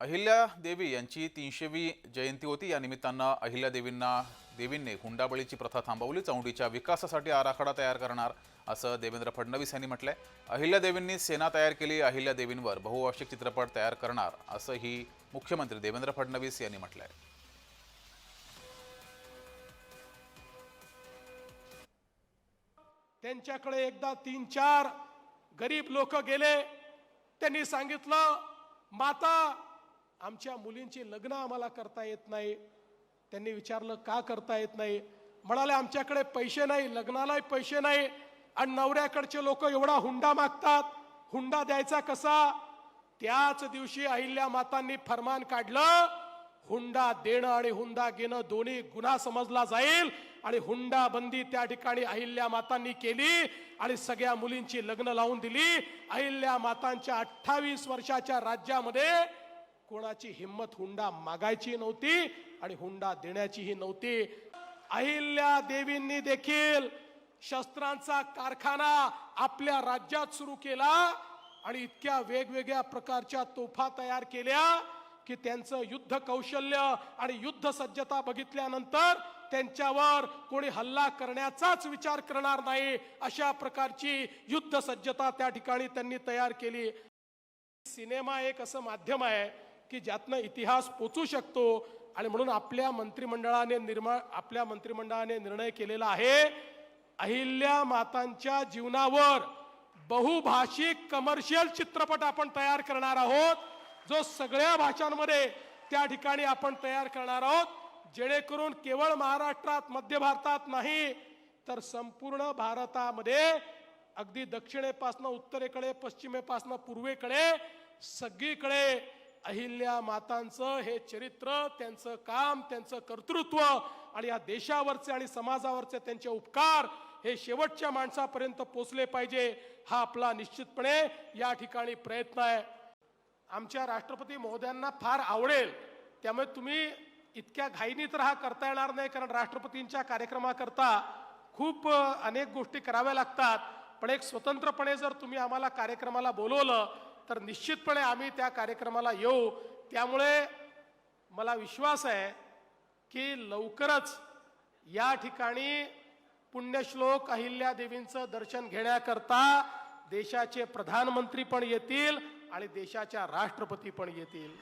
अहिल्या देवी यांची तीनशेवी जयंती होती. या निमित्तानं अहिल्या देवींना देवींनी हुंडाबळीची प्रथा थांबवली. चौंडीच्या विकासासाठी आराखडा तयार करणार असं देवेंद्र फडणवीस यांनी म्हटलंय. अहिल्या देवींनी सेना तयार केली. अहिल्या देवींवर बहुवार्षिक चित्रपट तयार करणार असंही मुख्यमंत्री देवेंद्र फडणवीस यांनी म्हटलंय. त्यांच्याकडे एकदा तीन चार गरीब लोक गेले. त्यांनी सांगितलं माता आमच्या मुलींची लग्न आम्हाला करता येत नाही. त्यांनी विचारलं का करता येत नाही? म्हणाले आमच्याकडे पैसे नाही लग्नालाही पैसे नाही आणि नवऱ्याकडचे लोक एवढा हुंडा मागतात. हुंडा द्यायचा कसा? त्याच दिवशी अहिल्या मातांनी फरमान काढलं हुंडा देणं आणि हुंडा घेणं दोन्ही गुन्हा समजला जाईल आणि हुंडा बंदी त्या ठिकाणी अहिल्या मातांनी केली आणि सगळ्या मुलींची लग्न लावून दिली. अहिल्या मातांच्या अठ्ठावीस वर्षाच्या राज्यामध्ये कोणाची हिंमत हुंडा मागायची नव्हती आणि हुंडा देण्याचीही नव्हती. अहिल्या देवींनी देखील शस्त्रांचा कारखाना आपल्या राज्यात सुरू केला आणि इतक्या वेगवेगळ्या प्रकारच्या तोफा तयार केल्या की त्यांचं युद्ध कौशल्य आणि युद्ध सज्जता बघितल्यानंतर त्यांच्यावर कोणी हल्ला करण्याचाच विचार करणार नाही अशा प्रकारची युद्ध सज्जता त्या ठिकाणी त्यांनी तयार केली. सिनेमा एक असं माध्यम आहे. की ज्यातनं इतिहास पोचू शकतो आणि म्हणून आपल्या मंत्रिमंडळाने निर्माण आपल्या मंत्रिमंडळाने निर्णय केलेला आहे अहिल्या मातांच्या जीवनावर बहुभाषिक कमर्शियल चित्रपट आपण तयार करणार आहोत जो सगळ्या भाषांमध्ये त्या ठिकाणी आपण तयार करणार आहोत. जेणेकरून केवळ महाराष्ट्रात मध्य भारतात नाही तर संपूर्ण भारतामध्ये अगदी दक्षिणेपासनं उत्तरेकडे पश्चिमेपासनं पूर्वेकडे सगळीकडे अहिल्या मातांचं हे चरित्र त्यांचं काम त्यांचं कर्तृत्व आणि या देशावरचे आणि समाजावरचे त्यांचे उपकार हे शेवटच्या माणसापर्यंत पोचले पाहिजे हा आपला निश्चितपणे या ठिकाणी प्रयत्न आहे. आमच्या राष्ट्रपती महोदयांना फार आवडेल. त्यामुळे तुम्ही इतक्या घाईनीत राहा करता येणार नाही कारण राष्ट्रपतींच्या कार्यक्रमाकरता खूप अनेक गोष्टी कराव्या लागतात. पण एक स्वतंत्रपणे जर तुम्ही आम्हाला कार्यक्रमाला बोलवलं तर निश्चितपणे आम्ही त्या कार्यक्रमाला येऊ. त्यामुळे मला विश्वास आहे की लवकरच या ठिकाणी पुण्यश्लोक अहिल्यादेवींचं दर्शन घेण्याकरता देशाचे प्रधानमंत्री पण येतील आणि देशाच्या राष्ट्रपती पण येतील.